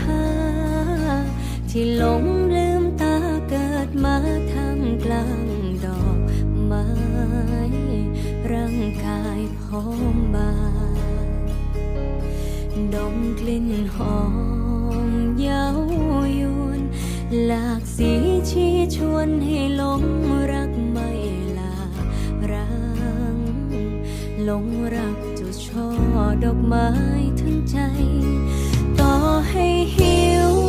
ค่า ที่หลงลืมตาเกิดมาทำกลางดอกไม้ ร่างกายพร้อมบานดมกลิ่นหอมเย้ายวนหลากสีชี้ชวนให้หลงรักไม่ลาร้างหลงรักจุดช่อดอกไม้ทั้งใจ ให้หิว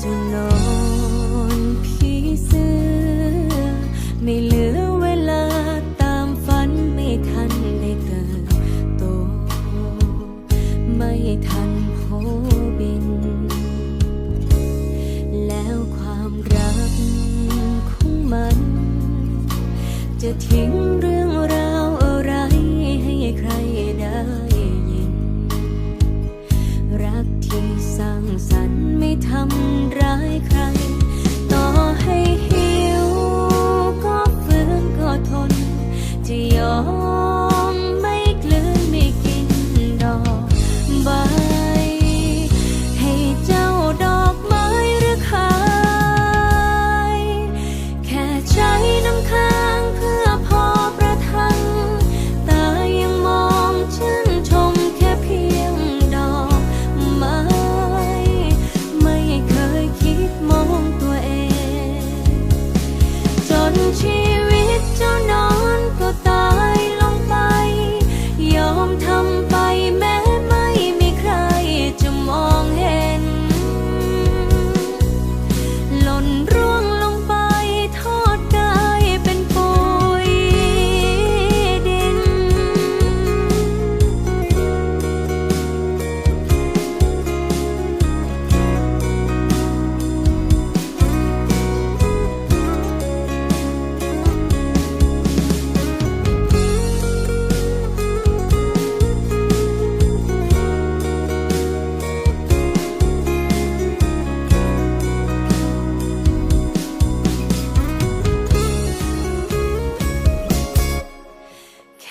จะนอนผีเสื้อ ไม่เหลือเวลาตามฝันไม่ทันได้เติบโต ไม่ทันโผบิน แล้วความรักของมัน จะทิ้งเรื่องายใคร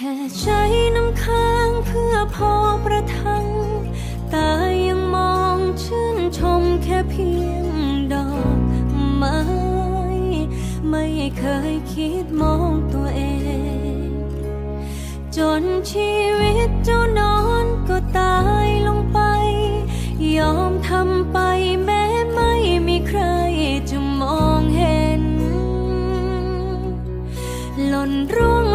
ค่ใช้น้ำค้างเพื่อพอประทัง ตายังมองชื่นชมแค่เพียงดอกไม้ ไม่เคยคิดมองตัวเอง จนชีวิตเจ้านอนก็ตายลงไป ยอมทำไปแม้ไม่มีใครจะมองเห็น หล่นร่วง